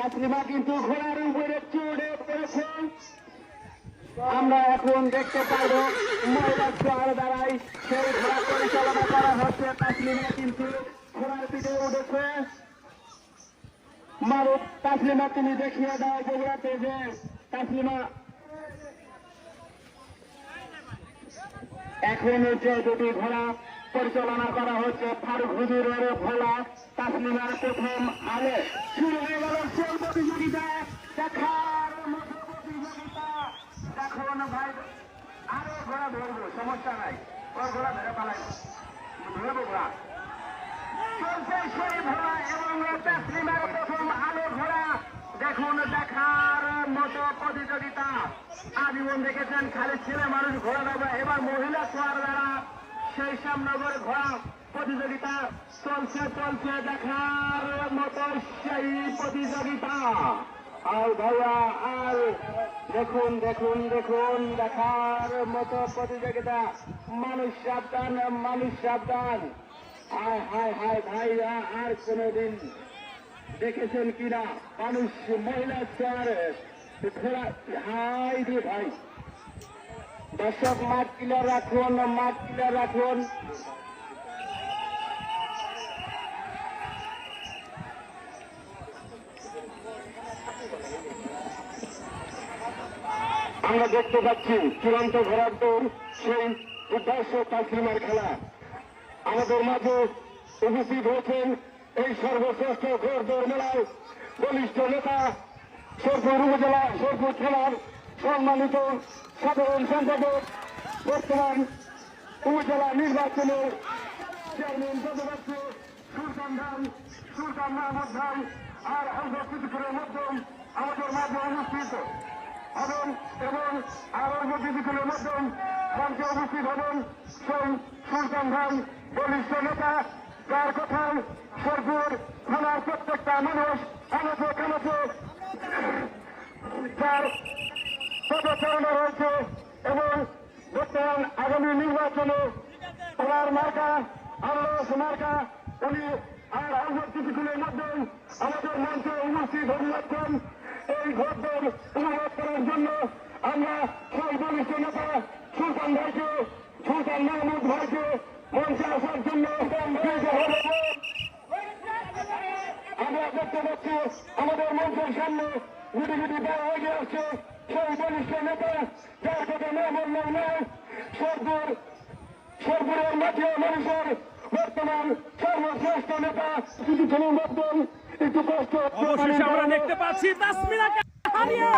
তাসলিমা কিন্তু ঘোড়ার উপরে চড়ে পড়েছে। আমরা এখন দেখতে পারব মহিলা স্কোয়ার দ্বারাই সেই ঘোড়া পরিচালনা করা হচ্ছে। তাসলিমা কিন্তু ঘোড়ার পিঠে উঠেছে। মারুফ তাসলিমা তুমি দেখিয়ে দাও বগুড়াতে যে তাসলিমা এখন যে দুটি ঘোড়া পরিচালনা করা হচ্ছে ফারুক হুজুরের ভোলা তাসলিমার প্রথম আলে। শুরু হয়ে গেল প্রতিযোগিতা, দেখার প্রতিযোগিতা। ভাই ঘোড়া সমস্যা নাই। এবং প্রথম আলো ঘোড়া। দেখুন দেখার মতো প্রতিযোগিতা। আজীবন দেখেছেন খালি ছেলে মানুষ ঘোড়া দেবে এবার মহিলা সোয়ার দ্বারা সেই সামনগর ঘোড়া প্রতিযোগিতা চলছে চলছে দেখার মতো সেই প্রতিযোগিতা। আর ভাইয়া, আর দেখুন দেখুন দেখুন, দেখার মতো প্রতিযোগিতা। মানুষ সাবধান মানুষ সাবধান। হায় হায় হায় ভাইয়া, আর কোনোদিন দেখেছেন কিনা? মানুষ, মহিলা ঘোড়া হাই রে ভাই। দর্শক, মাঠ কিলার রাখুন, মাঠ কিলার রাখুন। আমরা দেখতে পাচ্ছি চূড়ান্ত ঘোরার দৌড় সেই উদ্দেশ্য তাসলিমার খেলা। আমাদের মাঝে উপস্থিত হয়েছেন এই সর্বশ্রেষ্ঠ ঘোর দৌড় মেলায় বলিষ্ঠ নেতা, শেরপুর উপজেলা শেরপুর থানার সম্মানিত সাধারণ সম্পাদক, বর্তমান উপজেলা নির্বাচনের চেয়ারম্যান সুলতান সুলতান মাহমুদ আর অল্প কিছুক্ষণের মধ্যে আমাদের মাঝে অনুষ্ঠিত হবেন এবং আর অল্প কিছুক্ষণের মঞ্চে উপস্থিত হবেন সেই সুলতান ভাই বলিষ্ঠ নেতা, যার কথায় শেরপুর থানার প্রত্যেকটা মানুষ আলোচে কালোচে যার পদচারণা রয়েছে এবং বর্তমান আগামী নির্বাচনে ওনার মার্কা আল্লাহ মার্কা, উনি আর অল্প কিছুক্ষণের মধ্যে আমাদের মঞ্চে উপস্থিত যাচ্ছেন। এই ভোটদের অনুরোধ করার জন্য আমরা বলিষ্ঠ নেতা, সুলতান ভাইকে, সুলতান মাহমুদ ভাইকে মঞ্চে আসার জন্য আমরা দেখতে পাচ্ছি আমাদের মঞ্চের সামনে গুটি বড় হয়ে আসছে। সেই নেতা যার কথা না বললেও নয় সরপুর সরপুরের মাটিয়া মানুষের বর্তমান সর্বশ্রেষ্ঠ নেতা কিছুক্ষণের মধ্যে একটু কষ্ট অবশেষে আমরা দেখতে পাচ্ছি তাসমিনাকে হারিয়ে।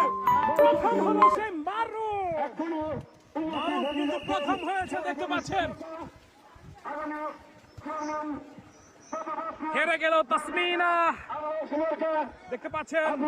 প্রথম হলো সেই মারু। মারু কিন্তু প্রথম হয়েছে দেখতে পাচ্ছেন। হেরে গেল তাসমিনা। দেখতে পাচ্ছেন।